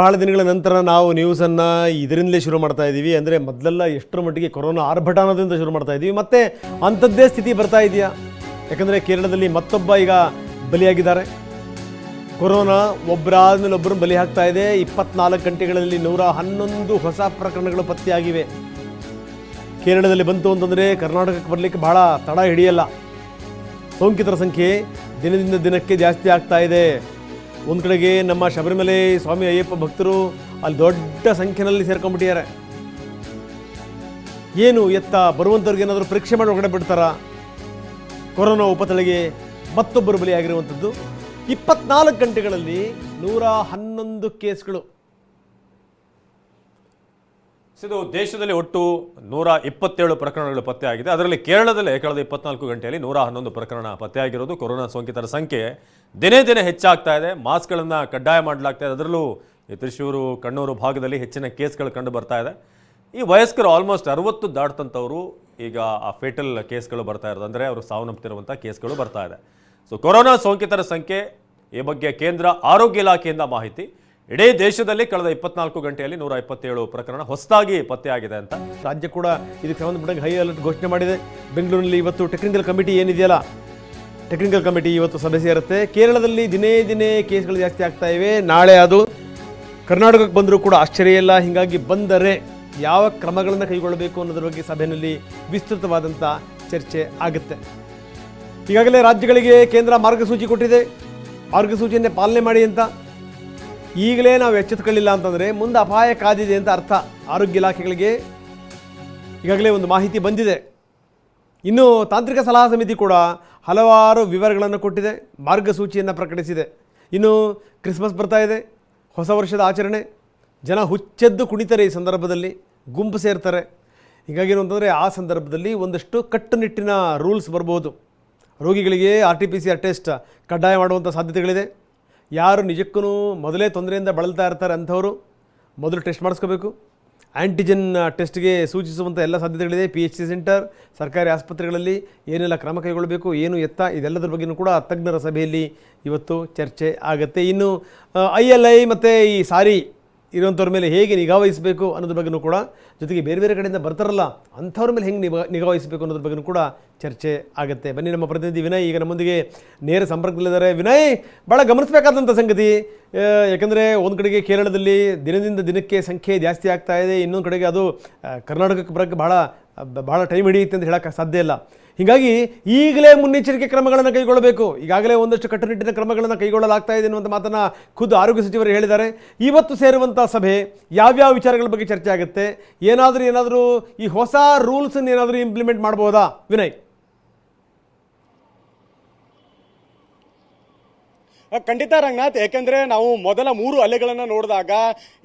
ಬಹಳ ದಿನಗಳ ನಂತರ ನಾವು ನ್ಯೂಸನ್ನು ಇದರಿಂದಲೇ ಶುರು ಮಾಡ್ತಾ ಇದ್ದೀವಿ ಅಂದರೆ ಮೊದಲೆಲ್ಲ ಎಷ್ಟರ ಮಟ್ಟಿಗೆ ಕೊರೋನಾ ಆರ್ಭಟ ಶುರು ಮಾಡ್ತಾ ಇದ್ದೀವಿ ಮತ್ತೆ ಅಂಥದ್ದೇ ಸ್ಥಿತಿ ಬರ್ತಾ ಇದೆಯಾ? ಯಾಕಂದರೆ ಕೇರಳದಲ್ಲಿ ಮತ್ತೊಬ್ಬ ಈಗ ಬಲಿಯಾಗಿದ್ದಾರೆ. ಕೊರೋನಾ ಒಬ್ಬರಾದ್ಮೇಲೆ ಒಬ್ಬರು ಬಲಿ ಆಗ್ತಾ ಇದೆ. ಇಪ್ಪತ್ನಾಲ್ಕು ಗಂಟೆಗಳಲ್ಲಿ ನೂರ ಹನ್ನೊಂದು ಹೊಸ ಪ್ರಕರಣಗಳು ಪತ್ತೆಯಾಗಿವೆ. ಕೇರಳದಲ್ಲಿ ಬಂತು ಅಂತಂದರೆ ಕರ್ನಾಟಕಕ್ಕೆ ಬರಲಿಕ್ಕೆ ಬಹಳ ತಡ ಹಿಡಿಯಲ್ಲ. ಸೋಂಕಿತರ ಸಂಖ್ಯೆ ದಿನದಿಂದ ದಿನಕ್ಕೆ ಜಾಸ್ತಿ ಆಗ್ತಾ ಇದೆ. ಒಂದು ಕಡೆಗೆ ನಮ್ಮ ಶಬರಿಮಲೆ ಸ್ವಾಮಿ ಅಯ್ಯಪ್ಪ ಭಕ್ತರು ಅಲ್ಲಿ ದೊಡ್ಡ ಸಂಖ್ಯೆಯಲ್ಲಿ ಸೇರ್ಕೊಂಡ್ಬಿಟ್ಟಿದ್ದಾರೆ. ಏನು ಎತ್ತ ಬರುವಂಥವ್ರಿಗೆ ಏನಾದರೂ ಪರೀಕ್ಷೆ ಮಾಡಿ ಒಳಗಡೆ ಬಿಡ್ತಾರಾ? ಕೊರೋನಾ ಉಪತಳಿಗೆ ಮತ್ತೊಬ್ಬರು ಬಲಿಯಾಗಿರುವಂಥದ್ದು ಇಪ್ಪತ್ನಾಲ್ಕು ಗಂಟೆಗಳಲ್ಲಿ ನೂರ ಹನ್ನೊಂದು ಕೇಸ್ಗಳು. ಇದು ದೇಶದಲ್ಲಿ ಒಟ್ಟು ನೂರ ಇಪ್ಪತ್ತೇಳು ಪ್ರಕರಣಗಳು ಪತ್ತೆಯಾಗಿದೆ. ಅದರಲ್ಲಿ ಕೇರಳದಲ್ಲಿ ಕಳೆದ ಇಪ್ಪತ್ನಾಲ್ಕು ಗಂಟೆಯಲ್ಲಿ ನೂರ ಹನ್ನೊಂದು ಪ್ರಕರಣ ಪತ್ತೆಯಾಗಿರೋದು. ಕೊರೋನಾ ಸೋಂಕಿತರ ಸಂಖ್ಯೆ ದಿನೇ ದಿನೇ ಹೆಚ್ಚಾಗ್ತಾ ಇದೆ. ಮಾಸ್ಕ್ಗಳನ್ನು ಕಡ್ಡಾಯ ಮಾಡಲಾಗ್ತಾ ಇದೆ. ಅದರಲ್ಲೂ ತ್ರಿಶೂರು, ಕಣ್ಣೂರು ಭಾಗದಲ್ಲಿ ಹೆಚ್ಚಿನ ಕೇಸ್ಗಳು ಕಂಡು ಬರ್ತಾ ಇದೆ. ಈ ವಯಸ್ಕರು ಆಲ್ಮೋಸ್ಟ್ ಅರವತ್ತು ದಾಟ್ತಂಥವರು ಈಗ ಆ ಫೇಟಲ್ ಕೇಸ್ಗಳು ಬರ್ತಾ ಇರೋದು. ಅಂದರೆ ಅವರು ಸಾವನ್ನಪ್ಪುತ್ತಿರುವಂಥ ಕೇಸ್ಗಳು ಬರ್ತಾ ಇದೆ. ಸೊ, ಕೊರೋನಾ ಸೋಂಕಿತರ ಸಂಖ್ಯೆ ಈ ಬಗ್ಗೆ ಕೇಂದ್ರ ಆರೋಗ್ಯ ಇಲಾಖೆಯಿಂದ ಮಾಹಿತಿ. ಇಡೀ ದೇಶದಲ್ಲಿ ಕಳೆದ ಇಪ್ಪತ್ನಾಲ್ಕು ಗಂಟೆಯಲ್ಲಿ ನೂರ ಇಪ್ಪತ್ತೇಳು ಪ್ರಕರಣ ಹೊಸದಾಗಿ ಪತ್ತೆಯಾಗಿದೆ ಅಂತ. ರಾಜ್ಯ ಕೂಡ ಇದಕ್ಕೆ ಸಂಬಂಧಪಟ್ಟಂಗೆ ಹೈ ಅಲರ್ಟ್ ಘೋಷಣೆ ಮಾಡಿದೆ. ಬೆಂಗಳೂರಿನಲ್ಲಿ ಇವತ್ತು ಟೆಕ್ನಿಕಲ್ ಕಮಿಟಿ ಏನಿದೆಯಲ್ಲ? ಟೆಕ್ನಿಕಲ್ ಕಮಿಟಿ ಇವತ್ತು ಸಭೆ ಸೇರುತ್ತೆ. ಕೇರಳದಲ್ಲಿ ದಿನೇ ದಿನೇ ಕೇಸ್ಗಳು ಜಾಸ್ತಿ ಆಗ್ತಾ ಇವೆ. ನಾಳೆ ಅದು ಕರ್ನಾಟಕಕ್ಕೆ ಬಂದರೂ ಕೂಡ ಆಶ್ಚರ್ಯ ಇಲ್ಲ. ಹೀಗಾಗಿ ಬಂದರೆ ಯಾವ ಕ್ರಮಗಳನ್ನು ಕೈಗೊಳ್ಳಬೇಕು ಅನ್ನೋದ್ರ ಬಗ್ಗೆ ಸಭೆಯಲ್ಲಿ ವಿಸ್ತೃತವಾದಂಥ ಚರ್ಚೆ ಆಗುತ್ತೆ. ಈಗಾಗಲೇ ರಾಜ್ಯಗಳಿಗೆ ಕೇಂದ್ರ ಮಾರ್ಗಸೂಚಿ ಕೊಟ್ಟಿದೆ. ಮಾರ್ಗಸೂಚಿಯನ್ನೇ ಪಾಲನೆ ಮಾಡಿ ಅಂತ. ಈಗಲೇ ನಾವು ಎಚ್ಚೆತ್ಕೊಳ್ಳಿಲ್ಲ ಅಂತಂದರೆ ಮುಂದೆ ಅಪಾಯ ಕಾದಿದೆ ಅಂತ ಅರ್ಥ. ಆರೋಗ್ಯ ಇಲಾಖೆಗಳಿಗೆ ಈಗಾಗಲೇ ಒಂದು ಮಾಹಿತಿ ಬಂದಿದೆ. ಇನ್ನು ತಾಂತ್ರಿಕ ಸಲಹಾ ಸಮಿತಿ ಕೂಡ ಹಲವಾರು ವಿವರಗಳನ್ನು ಕೊಟ್ಟಿದೆ, ಮಾರ್ಗಸೂಚಿಯನ್ನು ಪ್ರಕಟಿಸಿದೆ. ಇನ್ನು ಕ್ರಿಸ್ಮಸ್ ಬರ್ತಾ ಇದೆ, ಹೊಸ ವರ್ಷದ ಆಚರಣೆ. ಜನ ಹುಚ್ಚೆದ್ದು ಕುಣಿತಾರೆ ಈ ಸಂದರ್ಭದಲ್ಲಿ, ಗುಂಪು ಸೇರ್ತಾರೆ. ಹೀಗಾಗಿ ಏನು ಅಂತಂದರೆ ಆ ಸಂದರ್ಭದಲ್ಲಿ ಒಂದಷ್ಟು ಕಟ್ಟುನಿಟ್ಟಿನ ರೂಲ್ಸ್ ಬರ್ಬೋದು ರೋಗಿಗಳಿಗೆ R T P C test ಕಡ್ಡಾಯ ಮಾಡುವಂಥ ಸಾಧ್ಯತೆಗಳಿದೆ. ಯಾರು ನಿಜಕ್ಕೂ ಮೊದಲೇ ತೊಂದರೆಯಿಂದ ಬಳಲ್ತಾ ಇರ್ತಾರೆ ಅಂಥವರು, ಮೊದಲು ಟೆಸ್ಟ್ ಮಾಡಿಸ್ಕೋಬೇಕು. ಆ್ಯಂಟಿಜೆನ್ ಟೆಸ್ಟ್ಗೆ ಸೂಚಿಸುವಂಥ ಎಲ್ಲ ಸಾಧ್ಯತೆಗಳಿದೆ. ಪಿ ಎಚ್ ಸಿ ಸೆಂಟರ್ ಸರ್ಕಾರಿ ಆಸ್ಪತ್ರೆಗಳಲ್ಲಿ ಏನೆಲ್ಲ ಕ್ರಮ ಕೈಗೊಳ್ಳಬೇಕು, ಏನು ಎತ್ತ, ಇದೆಲ್ಲದರ ಬಗ್ಗೆಯೂ ಕೂಡ ತಜ್ಞರ ಸಭೆಯಲ್ಲಿ ಇವತ್ತು ಚರ್ಚೆ ಆಗುತ್ತೆ. ಇನ್ನು ಐ ಎಲ್ ಐ ಮತ್ತು ಈ ಸಾರಿ ಇರುವಂಥವ್ರ ಮೇಲೆ ಹೇಗೆ ನಿಗಾ ವಹಿಸಬೇಕು ಅನ್ನೋದ್ರ ಬಗ್ಗೆಯೂ ಕೂಡ ಜೊತೆಗೆ ಬೇರೆ ಬೇರೆ ಕಡೆಯಿಂದ ಬರ್ತಾರಲ್ಲ, ಅಂಥವ್ರ ಮೇಲೆ ಹೆಂಗೆ ನಿಗಾ ನಿಗಾ ವಹಿಸಬೇಕು ಅನ್ನೋದ್ರ ಬಗ್ಗೆಯೂ ಕೂಡ ಚರ್ಚೆ ಆಗುತ್ತೆ. ಬನ್ನಿ ನಮ್ಮ ಪ್ರತಿನಿಧಿ ವಿನಯ್, ಈಗ ನಮ್ಮೊಂದಿಗೆ ನೇರ ಸಂಪರ್ಕದಲ್ಲಿದ್ದಾರೆ. ವಿನಯ್ ಭಾಳ ಗಮನಿಸಬೇಕಾದಂಥ ಸಂಗತಿ ಯಾಕಂದರೆ ಒಂದು ಕಡೆಗೆ ಕೇರಳದಲ್ಲಿ ದಿನದಿಂದ ದಿನಕ್ಕೆ ಸಂಖ್ಯೆ ಜಾಸ್ತಿ ಆಗ್ತಾ ಇದೆ, ಇನ್ನೊಂದು ಕಡೆಗೆ ಅದು ಕರ್ನಾಟಕಕ್ಕೆ ಬರೋಕ್ಕೆ ಭಾಳ ಭಾಳ ಟೈಮ್ ಹಿಡಿಯುತ್ತೆ ಅಂತ ಹೇಳೋಕ್ಕೆ ಸಾಧ್ಯ ಇಲ್ಲ. ಹೀಗಾಗಿ ಈಗಲೇ ಮುನ್ನೆಚ್ಚರಿಕೆ ಕ್ರಮಗಳನ್ನು ಕೈಗೊಳ್ಳಬೇಕು. ಈಗಾಗಲೇ ಒಂದಷ್ಟು ಕಟ್ಟುನಿಟ್ಟಿನ ಕ್ರಮಗಳನ್ನು ಕೈಗೊಳ್ಳಲಾಗ್ತಾ ಇದೆ ಅನ್ನುವಂಥ ಮಾತನ್ನು ಖುದ್ದು ಆರೋಗ್ಯ ಸಚಿವರು ಹೇಳಿದ್ದಾರೆ. ಇವತ್ತು ಸೇರುವಂಥ ಸಭೆ ಯಾವ್ಯಾವ ವಿಚಾರಗಳ ಬಗ್ಗೆ ಚರ್ಚೆ ಆಗುತ್ತೆ? ಏನಾದರೂ ಏನಾದರೂ ಈ ಹೊಸ ರೂಲ್ಸನ್ನು ಏನಾದರೂ ಇಂಪ್ಲಿಮೆಂಟ್ ಮಾಡ್ಬೋದಾ? ವಿನಯ್. ಖಂಡಿತ ರಂಗನಾಥ್ ಯಾಕೆಂದರೆ ನಾವು ಮೊದಲ ಮೂರು ಅಲೆಗಳನ್ನು ನೋಡಿದಾಗ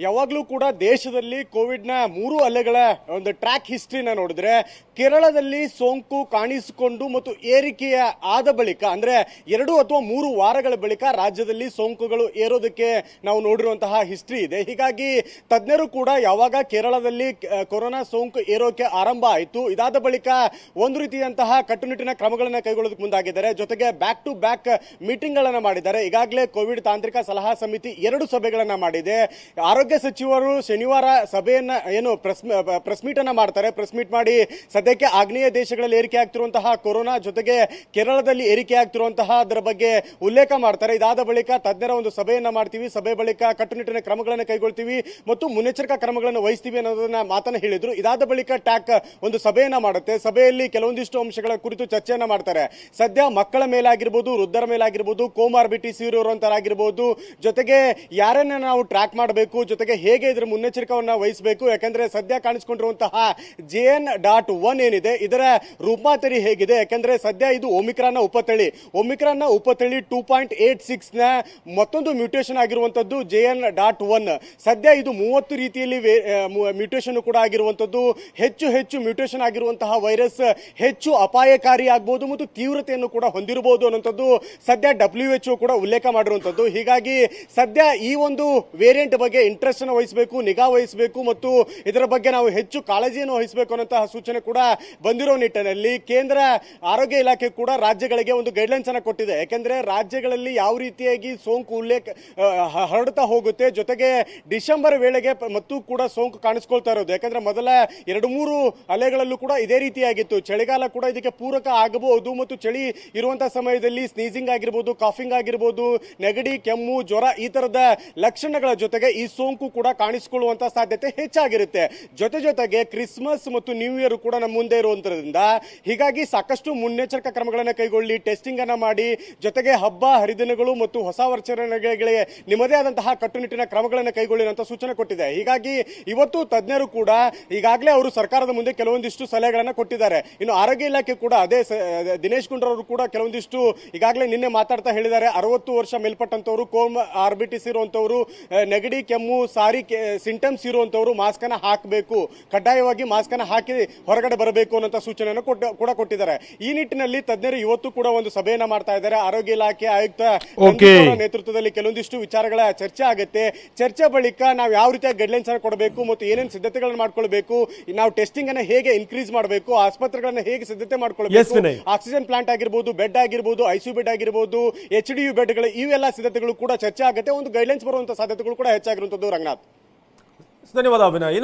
ಯಾವಾಗಲೂ ಕೂಡ ದೇಶದಲ್ಲಿ ಕೋವಿಡ್ನ ಮೂರು ಅಲೆಗಳ ಒಂದು ಟ್ರ್ಯಾಕ್ ಹಿಸ್ಟ್ರಿನ ನೋಡಿದ್ರೆ ಕೇರಳದಲ್ಲಿ ಸೋಂಕು ಕಾಣಿಸಿಕೊಂಡು ಮತ್ತು ಏರಿಕೆಯ ಆದ ಬಳಿಕ, ಅಂದ್ರೆ ಎರಡು ಅಥವಾ ಮೂರು ವಾರಗಳ ಬಳಿಕ ರಾಜ್ಯದಲ್ಲಿ ಸೋಂಕುಗಳು ಏರೋದಕ್ಕೆ ನಾವು ನೋಡಿರುವಂತಹ ಹಿಸ್ಟ್ರಿ ಇದೆ. ಹೀಗಾಗಿ ತಜ್ಞರು ಕೂಡ ಯಾವಾಗ ಕೇರಳದಲ್ಲಿ ಕೊರೋನಾ ಸೋಂಕು ಏರೋಕೆ ಆರಂಭ ಆಯಿತು, ಇದಾದ ಬಳಿಕ ಒಂದು ರೀತಿಯಂತಹ ಕಟ್ಟುನಿಟ್ಟಿನ ಕ್ರಮಗಳನ್ನು ಕೈಗೊಳ್ಳೋದಕ್ಕೆ ಮುಂದಾಗಿದ್ದಾರೆ. ಜೊತೆಗೆ ಬ್ಯಾಕ್ ಟು ಬ್ಯಾಕ್ ಮೀಟಿಂಗ್ ಗಳನ್ನ ಮಾಡಿದ್ದಾರೆ. ಈಗಾಗಲೇ ಕೋವಿಡ್ ತಾಂತ್ರಿಕ ಸಲಹಾ ಸಮಿತಿ ಎರಡು ಸಭೆಗಳನ್ನು ಮಾಡಿದೆ. ಆರೋಗ್ಯ ಸಚಿವರು ಶನಿವಾರ ಸಭೆಯನ್ನ ಏನು ಪ್ರೆಸ್ ಪ್ರೆಸ್ ಮೀಟ್ ಅನ್ನ ಮಾಡ್ತಾರೆ. ಪ್ರೆಸ್ ಮೀಟ್ ಮಾಡಿ ಸದ್ಯಕ್ಕೆ ಆಗ್ನೇಯ ದೇಶಗಳಲ್ಲಿ ಏರಿಕೆ ಆಗ್ತಿರುವಂತಹ ಕೊರೋನಾ ಜೊತೆಗೆ ಕೇರಳದಲ್ಲಿ ಏರಿಕೆ ಆಗ್ತಿರುವಂತಹ ಅದರ ಬಗ್ಗೆ ಉಲ್ಲೇಖ ಮಾಡ್ತಾರೆ. ಇದಾದ ಬಳಿಕ ತಜ್ಞರ ಒಂದು ಸಭೆಯನ್ನ ಮಾಡ್ತೀವಿ. ಸಭೆ ಬಳಿಕ ಕಟ್ಟುನಿಟ್ಟಿನ ಕ್ರಮಗಳನ್ನು ಕೈಗೊಳ್ತೀವಿ ಮತ್ತು ಮುನ್ನೆಚ್ಚರಿಕಾ ಕ್ರಮಗಳನ್ನು ವಹಿಸ್ತೀವಿ ಅನ್ನೋದನ್ನ ಮಾತನ್ನ ಹೇಳಿದ್ರು. ಇದಾದ ಬಳಿಕ ಟ್ಯಾಕ್ ಒಂದು ಸಭೆಯನ್ನ ಮಾಡುತ್ತೆ. ಸಭೆಯಲ್ಲಿ ಕೆಲವೊಂದಿಷ್ಟು ಅಂಶಗಳ ಕುರಿತು ಚರ್ಚೆಯನ್ನು ಮಾಡ್ತಾರೆ. ಸದ್ಯ ಮಕ್ಕಳ ಮೇಲಾಗಿರ್ಬೋದು, ವೃದ್ಧರ ಮೇಲಾಗಿರ್ಬೋದು ಕೋಮಾರ್ಬಿಟಿಸ್ ಇರುವಂತರಾಗಿರ್ಬೋದು ಜೊತೆಗೆ ಯಾರನ್ನ ನಾವು ಟ್ರ್ಯಾಕ್ ಮಾಡಬೇಕು, ಜೊತೆಗೆ ಹೇಗೆ ಇದ್ರ ಮುನ್ನೆಚ್ಚರಿಕೆಯನ್ನ ವಹಿಸಬೇಕು, ಯಾಕಂದ್ರೆ ಸದ್ಯ ಕಾಣಿಸಿಕೊಂಡಿರುವಂತಹ ಜೆ ಎನ್ ಡಾಟ್ ಒನ್ ಏನಿದೆ, ಇದರ ರೂಪಾಂತರಿ ಹೇಗಿದೆ, ಯಾಕಂದ್ರೆ ಸದ್ಯ ಇದು ಒಮಿಕ್ರಾನ್ ಉಪತಳಿ. ಒಮಿಕ್ರಾನ್ ಉಪತಳಿ ಟೂ ಪಾಯಿಂಟ್ ಏಟ್ ಸಿಕ್ಸ್ನ ಮತ್ತೊಂದು ಮ್ಯೂಟೇಷನ್ ಆಗಿರುವಂತದ್ದು ಜೆ ಎನ್ ಡಾಟ್ ಒನ್ ಸದ್ಯ ಇದು ಮೂವತ್ತು ರೀತಿಯಲ್ಲಿ ಮ್ಯೂಟೇಷನ್ ಕೂಡ ಆಗಿರುವಂತದ್ದು ಹೆಚ್ಚು ಹೆಚ್ಚು ಮ್ಯೂಟೇಷನ್ ಆಗಿರುವಂತಹ ವೈರಸ್ ಹೆಚ್ಚು ಅಪಾಯಕಾರಿ ಆಗ್ಬೋದು ಮತ್ತು ತೀವ್ರತೆಯನ್ನು ಕೂಡ ಹೊಂದಿರಬಹುದು ಅನ್ನುವಂಥದ್ದು ಸದ್ಯ ಡಬ್ಲ್ಯೂ ಕೂಡ ಉಲ್ಲೇಖ ಮಾಡಿರುವಂಥದ್ದು ಹೀಗಾಗಿ ಸದ್ಯ ಈ ಒಂದು ವೇರಿಯಂಟ್ ಬಗ್ಗೆ ಇಂಟ್ರೆಸ್ಟ್ ಅನ್ನು ವಹಿಸಬೇಕು, ನಿಗಾ ವಹಿಸಬೇಕು ಮತ್ತು ಇದರ ಬಗ್ಗೆ ನಾವು ಹೆಚ್ಚು ಕಾಳಜಿಯನ್ನು ವಹಿಸಬೇಕು ಅನ್ನೋಂತಹ ಸೂಚನೆ ಕೂಡ ಬಂದಿರೋ ನಿಟ್ಟಿನಲ್ಲಿ. ಕೇಂದ್ರ ಆರೋಗ್ಯ ಇಲಾಖೆ ಕೂಡ ರಾಜ್ಯಗಳಿಗೆ ಒಂದು ಗೈಡ್ಲೈನ್ಸ್ ಅನ್ನು ಕೊಟ್ಟಿದೆ. ಯಾಕೆಂದ್ರೆ ರಾಜ್ಯಗಳಲ್ಲಿ ಯಾವ ರೀತಿಯಾಗಿ ಸೋಂಕು ಉಲ್ಲೇಖ ಹರಡ್ತಾ ಹೋಗುತ್ತೆ, ಜೊತೆಗೆ ಡಿಸೆಂಬರ್ ವೇಳೆಗೆ ಮತ್ತು ಕೂಡ ಸೋಂಕು ಕಾಣಿಸ್ಕೊಳ್ತಾ ಇರೋದು. ಯಾಕಂದ್ರೆ ಮೊದಲ ಎರಡು ಮೂರು ಅಲೆಗಳಲ್ಲೂ ಕೂಡ ಇದೇ ರೀತಿಯಾಗಿತ್ತು. ಚಳಿಗಾಲ ಕೂಡ ಇದಕ್ಕೆ ಪೂರಕ ಆಗಬಹುದು ಮತ್ತು ಚಳಿ ಇರುವಂತಹ ಸಮಯದಲ್ಲಿ ಸ್ನೀಸಿಂಗ್ ಆಗಿರ್ಬೋದು ಕಾಫಿಂಗ್ ಆಗಿರ್ಬೋದು ನೆಗಡಿ, ಕೆಮ್ಮು, ಜ್ವರ ಈ ತರದ ಲಕ್ಷಣಗಳ ಜೊತೆಗೆ ಈ ಸೋಂಕು ಕೂಡ ಕಾಣಿಸಿಕೊಳ್ಳುವಂತ ಸಾಧ್ಯತೆ ಹೆಚ್ಚಾಗಿರುತ್ತೆ. ಜೊತೆ ಜೊತೆಗೆ ಕ್ರಿಸ್ಮಸ್ ಮತ್ತು ನ್ಯೂ ಇಯರ್ ಕೂಡ ನಮ್ಮ ಮುಂದೆ ಇರುವಂತದ್ರಿಂದ ಹೀಗಾಗಿ ಸಾಕಷ್ಟು ಮುನ್ನೆಚ್ಚರಿಕಾ ಕ್ರಮಗಳನ್ನು ಕೈಗೊಳ್ಳಿ ಟೆಸ್ಟಿಂಗ್ ಅನ್ನ ಮಾಡಿ, ಜೊತೆಗೆ ಹಬ್ಬ, ಹರಿದಿನಗಳು ಮತ್ತು ಹೊಸ ವರ್ಷಗಳಿಗೆ ನಿಮ್ಮದೇ ಆದಂತಹ ಕಟ್ಟುನಿಟ್ಟಿನ ಕ್ರಮಗಳನ್ನು ಕೈಗೊಳ್ಳಿ ಅಂತ ಸೂಚನೆ ಕೊಟ್ಟಿದೆ. ಹೀಗಾಗಿ ಇವತ್ತು ತಜ್ಞರು ಕೂಡ ಈಗಾಗಲೇ ಅವರು ಸರ್ಕಾರದ ಮುಂದೆ ಕೆಲವೊಂದಿಷ್ಟು ಸಲಹೆಗಳನ್ನು ಕೊಟ್ಟಿದ್ದಾರೆ. ಇನ್ನು ಆರೋಗ್ಯ ಇಲಾಖೆ ಕೂಡ ಅದೇ ದಿನೇಶ್ ಗುಂಡ್ರವರು ಕೂಡ ಕೆಲವೊಂದಿಷ್ಟು ಈಗಾಗಲೇ ನಿನ್ನೆ ಮಾತಾಡ್ತಾ ಹೇಳಿದ್ದಾರೆ. ಅರವತ್ತು ವರ್ಷ ಮೇಲ್ಪಟ್ಟಂತವರು ಕೋಮ್ ಆರ್ಬಿಟಿಸ್ ಇರುವಂತವರು ನೆಗಡಿ ಕೆಮ್ಮು ಸಾರಿ ಸಿಂಟಮ್ಸ್ ಇರುವಂತವರು ಮಾಸ್ಕ್ ಅನ್ನ ಹಾಕಬೇಕು. ಕಡ್ಡಾಯವಾಗಿ ಮಾಸ್ಕ್ ಅನ್ನ ಹಾಕಿ ಹೊರಗಡೆ ಬರಬೇಕು ಅನ್ನೋ ಸೂಚನೆಯನ್ನು ಕೊಟ್ಟ- ಕೂಡ ಕೊಟ್ಟಿದ್ದಾರೆ. ಈ ನಿಟ್ಟಿನಲ್ಲಿ ತಜ್ಞರು ಇವತ್ತು ಕೂಡ ಒಂದು ಸಭೆಯನ್ನ ಮಾಡ್ತಾ ಇದ್ದಾರೆ. ಆರೋಗ್ಯ ಇಲಾಖೆ ಆಯುಕ್ತ ನೇತೃತ್ವದಲ್ಲಿ ಕೆಲವೊಂದಿಷ್ಟು ವಿಚಾರಗಳ ಚರ್ಚೆ ಆಗುತ್ತೆ. ಚರ್ಚೆ ಬಳಿಕ ನಾವು ಯಾವ ರೀತಿಯ ಗೈಡ್ಲೈನ್ಸ್ ಅನ್ನು ಕೊಡಬೇಕು ಮತ್ತು ಏನೇನು ಸಿದ್ಧತೆಗಳನ್ನು ಮಾಡ್ಕೊಳ್ಬೇಕು ನಾವು ಟೆಸ್ಟಿಂಗ್ ಅನ್ನ ಹೇಗೆ ಇನ್ಕ್ರೀಸ್ ಮಾಡಬೇಕು ಆಸ್ಪತ್ರೆಗಳನ್ನ ಹೇಗೆ ಸಿದ್ಧತೆ ಮಾಡ್ಕೊಳ್ಬೇಕು ಆಕ್ಸಿಜನ್ ಪ್ಲಾಂಟ್ ಆಗಿರ್ಬೋದು ಬೆಡ್ ಆಗಿರ್ಬೋದು ಐಸಿಯು ಬೆಡ್ ಆಗಿರ್ಬೋದು ಎಚ್ ಡಿ ಯು ಬೆಡ್ಗಳು ಇವೆಲ್ಲ ಸಿದ್ಧತೆಗಳು ಕೂಡ ಚರ್ಚೆ ಆಗುತ್ತೆ. ಒಂದು ಗೈಡ್ಲೈನ್ಸ್ ಬರುವಂತಹ ಸಾಧ್ಯತೆಗಳು ಕೂಡ ಹೆಚ್ಚಾಗಿರುವಂತದ್ದು ರಂಗನಾಥ್. ಧನ್ಯವಾದ ಅಭಿನಯ್.